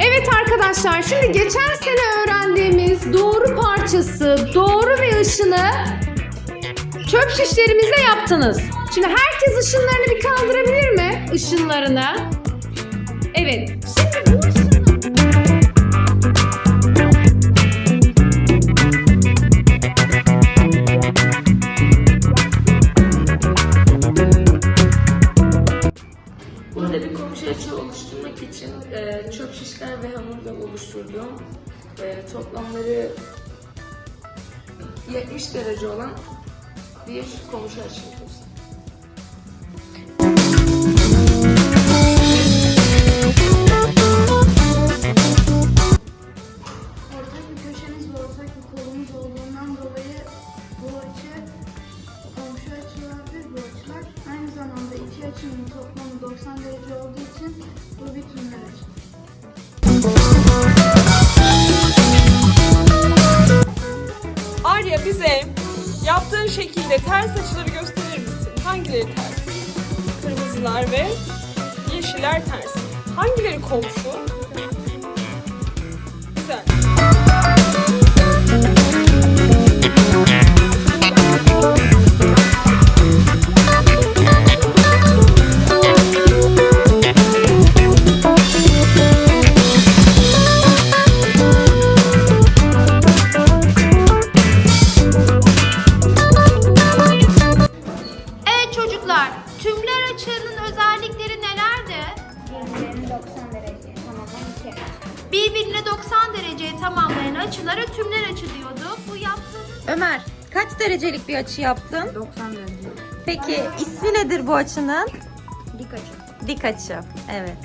Evet arkadaşlar şimdi geçen sene öğrendiğimiz doğru parçası, doğru ve ışını çöp şişlerimizle yaptınız. Şimdi herkes ışınlarını bir kaldırabilir mi? Işınlarını. Evet. Şimdi Burada bir komşu açı oluşturmak için e, çöp şişler ve hamurdan oluşturduğum e, toplamları 70 derece olan bir komşu açı iki açının toplamı 90 derece olduğu için bu bir tümler açı. Arya bize yaptığın şekilde ters açıları gösterir misin? Hangileri ters? Kırmızılar ve yeşiller ters. Hangileri komşu? Tümler açığının özellikleri nelerdi? Birbirlerini 90 derece tamamlayan iki açı. Birbirine 90 dereceye tamamlayan açılara tümler açı diyorduk. Bu yaptığımız Ömer kaç derecelik bir açı yaptın? 90 derece. Peki ismi nedir bu açının? Dik açı. Dik açı. Evet.